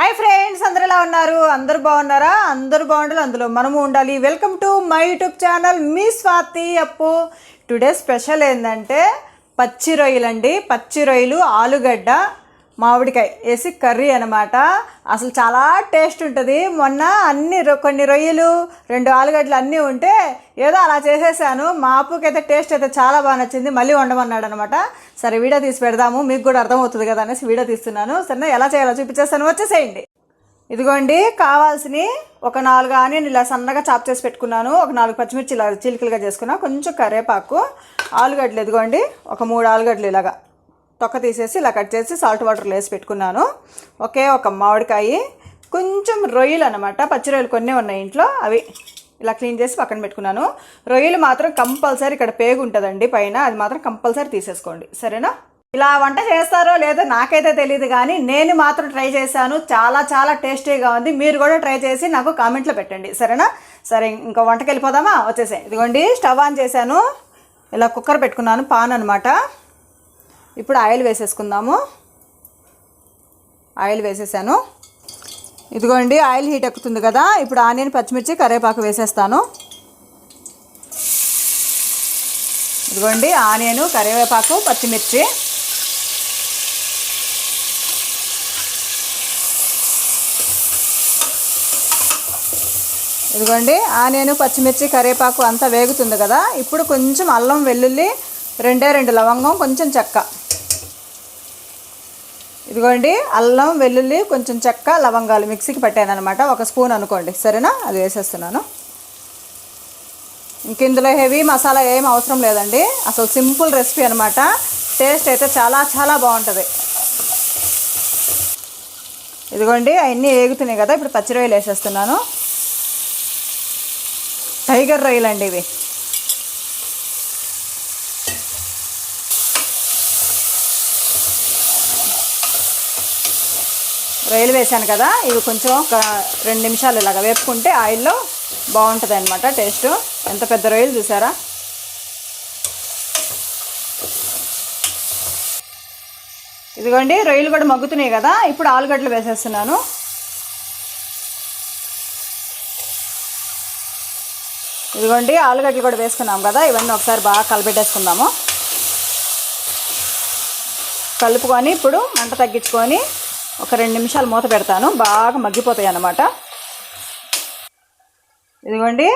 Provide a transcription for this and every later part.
Hi friends అందరు ఎలా ఉన్నారు? అందరు బాగున్నారా? అందరు బాగుండాలి అందులో మనము ఉండాలి. Welcome to my YouTube channel me Swathi Appu. Today special ఏంటంటే పచ్చి రొయ్యలు అండి పచ్చి రొయ్యలు ఆలుగడ్డ మామిడికాయ వేసి కర్రీ అనమాట అసలు చాలా టేస్ట్ ఉంటుంది. మొన్న అన్ని రొ- కొన్ని రొయ్యలు రెండు ఆలుగడ్డలు అన్నీ ఉంటే ఏదో అలా చేసేసాను. మా అప్పుకి అయితే టేస్ట్ అయితే చాలా బాగా నచ్చింది. మళ్ళీ వండమన్నాడు అనమాట సరే వీడియో తీసి పెడదాము. మీకు కూడా అర్థమవుతుంది కదా అనేసి వీడియో తీస్తున్నాను. సరే ఎలా చేయాలో చూపించేస్తాను. వచ్చేసేయండి. ఇదిగోండి కావాల్సినవి ఒక నాలుగు ఆనియన్ ఇలా సన్నగా చాప్ చేసి పెట్టుకున్నాను. ఒక నాలుగు పచ్చిమిర్చి ఇలా చిలికలుగా చేసుకున్నా. కొంచెం కరివేపాకు ఆలుగడ్డలు ఇదిగోండి ఒక మూడు ఆలుగడ్డలు ఇలాగా. తొక్క తీసేసి ఇలా కట్ చేసి సాల్ట్ వాటర్లో వేసి పెట్టుకున్నాను. ఒకే ఒక మామిడికాయ కొంచెం రొయ్యలు అనమాట పచ్చి రొయ్యలు కొన్ని ఉన్నాయి ఇంట్లో. అవి ఇలా క్లీన్ చేసి పక్కన పెట్టుకున్నాను. రొయ్యలు మాత్రం కంపల్సరీ ఇక్కడ పేగు ఉంటుందండి పైన. అది మాత్రం కంపల్సరీ తీసేసుకోండి. సరేనా? ఇలా వంట చేస్తారో లేదో నాకైతే తెలియదు కానీ నేను మాత్రం ట్రై చేశాను. చాలా చాలా టేస్టీగా ఉంది. మీరు కూడా ట్రై చేసి నాకు కామెంట్లో పెట్టండి. సరేనా? సరే ఇంకా వంటకి వెళ్ళిపోదామా? వచ్చేసాయి. ఇదిగోండి స్టవ్ ఆన్ చేశాను. ఇలా కుక్కర్ పెట్టుకున్నాను పాన్ అనమాట ఇప్పుడు ఆయిల్ వేసేసుకుందాము. ఆయిల్ వేసేసాను. ఇదిగోండి ఆయిల్ హీట్ ఎక్కుతుంది కదా. ఇప్పుడు ఆనియన్ పచ్చిమిర్చి కరివేపాకు వేసేస్తాను. ఇదిగోండి ఆనియన్ కరివేపాకు పచ్చిమిర్చి. ఇదిగోండి ఆనియన్ పచ్చిమిర్చి కరివేపాకు అంతా వేగుతుంది కదా. ఇప్పుడు కొంచెం అల్లం వెల్లుల్లి రెండే రెండు లవంగం కొంచెం చెక్క. ఇదిగోండి అల్లం వెల్లుల్లి కొంచెం చెక్క లవంగాలు మిక్సీకి పెట్టాను అనమాట ఒక స్పూన్ అనుకోండి. సరేనా? అది వేసేస్తున్నాను. ఇంక ఇందులో హెవీ మసాలా ఏం అవసరం లేదండి. అసలు సింపుల్ రెసిపీ అనమాట టేస్ట్ అయితే చాలా చాలా బాగుంటుంది. ఇదిగోండి అవన్నీ ఏగుతున్నాయి కదా. ఇప్పుడు పచ్చి రొయ్యలు వేసేస్తున్నాను. టైగర్ రొయ్యలు అండి ఇవి. రొయ్యలు వేసాను కదా ఇవి కొంచెం ఒక రెండు నిమిషాలు ఇలాగ వేపుకుంటే ఆయిల్లో బాగుంటుంది అనమాట టేస్ట్. ఎంత పెద్ద రొయ్యలు చూసారా? ఇదిగోండి రొయ్యలు కూడా మగ్గుతున్నాయి కదా ఇప్పుడు ఆలుగడ్డలు వేసేస్తున్నాను. ఇదిగోండి ఆలుగడ్డలు కూడా వేసుకున్నాం కదా ఇవన్నీ ఒకసారి బాగా కలిపెట్టేసుకుందాము. కలుపుకొని ఇప్పుడు మంట తగ్గించుకొని ఒక రెండు నిమిషాలు మూత పెడతాను. బాగా మగ్గిపోతాయి అన్నమాట. ఇదిగోండి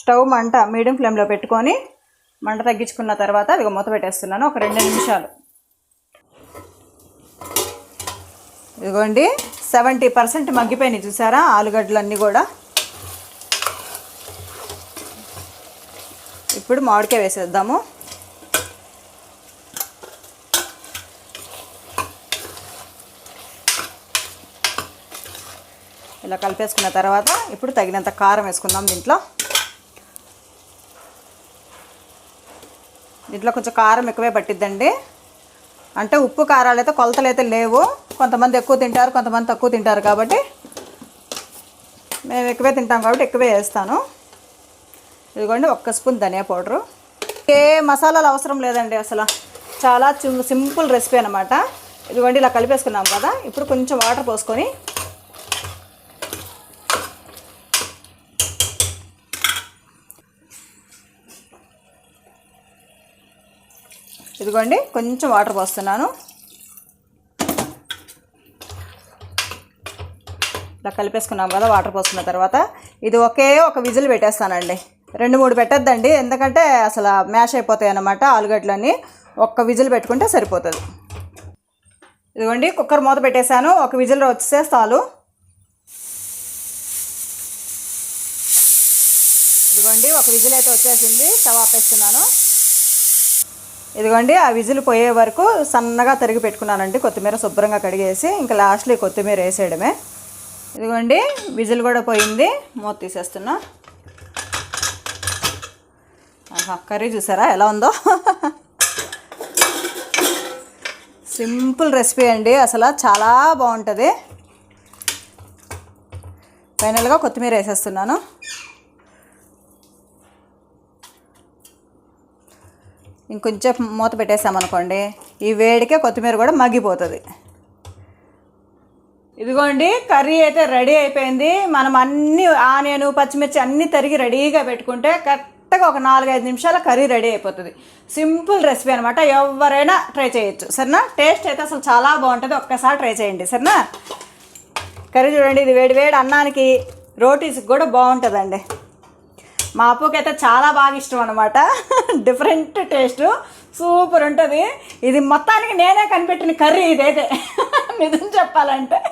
స్టవ్ మంట మీడియం ఫ్లేమ్లో పెట్టుకొని మంట తగ్గించుకున్న తర్వాత అది మూత పెట్టేస్తున్నాను. ఒక రెండు నిమిషాలు. ఇదిగోండి సెవెంటీ పర్సెంట్ మగ్గిపోయినాయి చూసారా? ఆలుగడ్డలన్నీ కూడా. ఇప్పుడు మామిడికాయ వేసేద్దాము. ఇలా కలిపేసుకున్న తర్వాత ఇప్పుడు తగినంత కారం వేసుకుందాం దీంట్లో. దీంట్లో కొంచెం కారం ఎక్కువే పట్టిద్దండి. అంటే ఉప్పు కారాలు అయితే కొలతలు అయితే లేవు. కొంతమంది ఎక్కువ తింటారు కొంతమంది తక్కువ తింటారు కాబట్టి మేము ఎక్కువే తింటాం కాబట్టి ఎక్కువే వేస్తాను. ఇదిగోండి ఒక్క స్పూన్ ధనియా పౌడరు. ఏ మసాలాలు అవసరం లేదండి అసలు. చాలా సింపుల్ రెసిపీ అనమాట ఇదిగోండి ఇలా కలిపేసుకున్నాం కదా. ఇప్పుడు కొంచెం వాటర్ పోసుకొని ఇదిగోండి కొంచెం వాటర్ పోస్తున్నాను. ఇలా కలిపేసుకున్నాం కదా వాటర్ పోసుకున్న తర్వాత. ఇది ఒకే ఒక విజిల్ పెట్టేస్తానండి. రెండు మూడు పెట్టద్దండి. ఎందుకంటే అసలు మ్యాష్ అయిపోతాయి అన్నమాట ఆలుగడ్డలన్నీ. ఒక్క విజిల్ పెట్టుకుంటే సరిపోతుంది. ఇదిగోండి కుక్కర్ మూత పెట్టేశాను. ఒక విజిల్ వచ్చేస్తే చాలు. ఇదిగోండి ఒక విజిల్ అయితే వచ్చేసింది. స్టవ్ ఆపేస్తున్నాను. ఇదిగోండి ఆ విజిల్ పోయే వరకు సన్నగా తరిగి పెట్టుకున్నానండి. కొత్తిమీర శుభ్రంగా కడిగేసి ఇంకా లాస్ట్లో కొత్తిమీర వేసేయడమే. ఇదిగోండి విజిల్ కూడా పోయింది. మూత తీసేస్తున్నా. కర్రీ చూసారా? ఎలా ఉందో? సింపుల్ రెసిపీ అండి. అసలు చాలా బాగుంటుంది. ఫైనల్గా కొత్తిమీర వేసేస్తున్నాను. ఇంకొంచెం మూత పెట్టేసామనుకోండి ఈ వేడికే కొత్తిమీర కూడా మగ్గిపోతుంది. ఇదిగోండి కర్రీ అయితే రెడీ అయిపోయింది. మనం అన్ని ఆనియన్ పచ్చిమిర్చి అన్నీ తరిగి రెడీగా పెట్టుకుంటే కరెక్ట్గా ఒక నాలుగైదు నిమిషాల కర్రీ రెడీ అయిపోతుంది. సింపుల్ రెసిపీ అనమాట ఎవరైనా ట్రై చేయొచ్చు. సరేనా? టేస్ట్ అయితే అసలు చాలా బాగుంటుంది. ఒక్కసారి ట్రై చేయండి. సరేనా? కర్రీ చూడండి ఇది వేడి వేడి అన్నానికి రోటీస్కి కూడా బాగుంటుందండి. మా అప్పుకి అయితే చాలా బాగా ఇష్టం అనమాట డిఫరెంట్ టేస్ట్ సూపర్ ఉంటుంది. ఇది మొత్తానికి నేనే కనిపెట్టిన కర్రీ ఇదైతే. నిజం చెప్పాలంటే.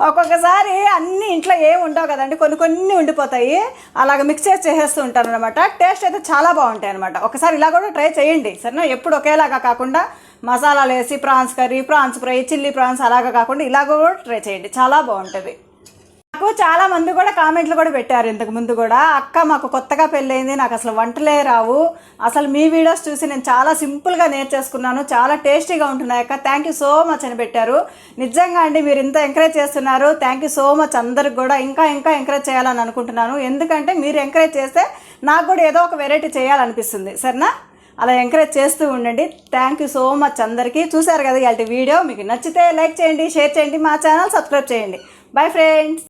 ఒక్కొక్కసారి అన్ని ఇంట్లో ఏమి ఉండవు కదండి. కొన్ని కొన్ని ఉండిపోతాయి. అలాగ మిక్స్ చేసేస్తూ ఉంటాను అనమాట టేస్ట్ అయితే చాలా బాగుంటాయి అనమాట ఒకసారి ఇలా కూడా ట్రై చేయండి. సరేనా? ఎప్పుడు ఒకేలాగా కాకుండా మసాలాలు వేసి prawns curry prawns fry chilli prawns అలాగా కాకుండా ఇలాగ కూడా ట్రై చేయండి. చాలా బాగుంటుంది. నాకు చాలా మంది కూడా కామెంట్లు కూడా పెట్టారు ఇంతకు ముందు కూడా. అక్క మాకు కొత్తగా పెళ్ళైంది నాకు అసలు వంటలే రావు. అసలు మీ వీడియోస్ చూసి నేను చాలా సింపుల్గా నేర్చేసుకున్నాను చాలా టేస్టీగా ఉంటున్నాయి అక్క. థ్యాంక్ యూ సో మచ్ అని పెట్టారు. నిజంగా అండి మీరు ఇంత ఎంకరేజ్ చేస్తున్నారు. థ్యాంక్ యూ సో మచ్ అందరికి కూడా. ఇంకా ఇంకా ఎంకరేజ్ చేయాలని అనుకుంటున్నాను. ఎందుకంటే మీరు ఎంకరేజ్ చేస్తే నాకు కూడా ఏదో ఒక వెరైటీ చేయాలనిపిస్తుంది. సరేనా? అలా ఎంకరేజ్ చేస్తూ ఉండండి. థ్యాంక్ యూ సో మచ్ అందరికీ. చూశారు కదా ఇలాంటి వీడియో? మీకు నచ్చితే లైక్ చేయండి షేర్ చేయండి మా ఛానల్ సబ్స్క్రైబ్ చేయండి. Bye friends